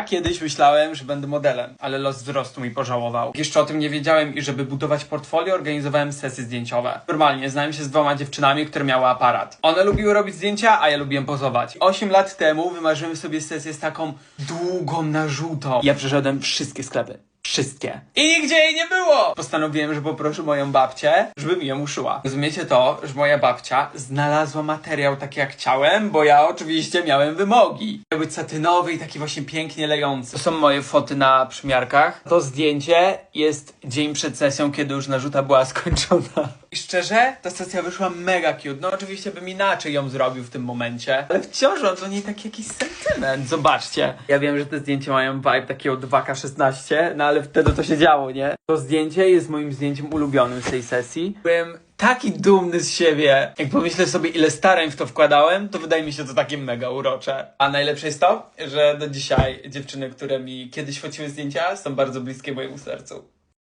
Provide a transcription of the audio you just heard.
Ja kiedyś myślałem, że będę modelem, ale los wzrostu mi pożałował. Jeszcze o tym nie wiedziałem i żeby budować portfolio, organizowałem sesje zdjęciowe. Normalnie, znałem się z dwoma dziewczynami, które miały aparat. One lubiły robić zdjęcia, a ja lubiłem pozować. Osiem lat temu wymarzyłem sobie sesję z taką długą na żółto. Ja przeszedłem wszystkie sklepy. Wszystkie. I nigdzie jej nie było! Postanowiłem, że poproszę moją babcię, żeby mi ją uszyła. Rozumiecie to, że moja babcia znalazła materiał taki jak chciałem, bo ja oczywiście miałem wymogi. Miał być satynowy i taki właśnie pięknie lejący. To są moje foty na przymiarkach. To zdjęcie jest dzień przed sesją, kiedy już narzuta była skończona. I szczerze, ta sesja wyszła mega cute. No oczywiście bym inaczej ją zrobił w tym momencie, ale wciąż mam do niej taki jakiś sentyment. Zobaczcie. Ja wiem, że te zdjęcia mają vibe takiego 2K16, no ale wtedy to się działo, nie? To zdjęcie jest moim zdjęciem ulubionym z tej sesji. Byłem taki dumny z siebie. Jak pomyślę sobie, ile starań w to wkładałem, to wydaje mi się to takie mega urocze. A najlepsze jest to, że do dzisiaj dziewczyny, które mi kiedyś fociły zdjęcia, są bardzo bliskie mojemu sercu.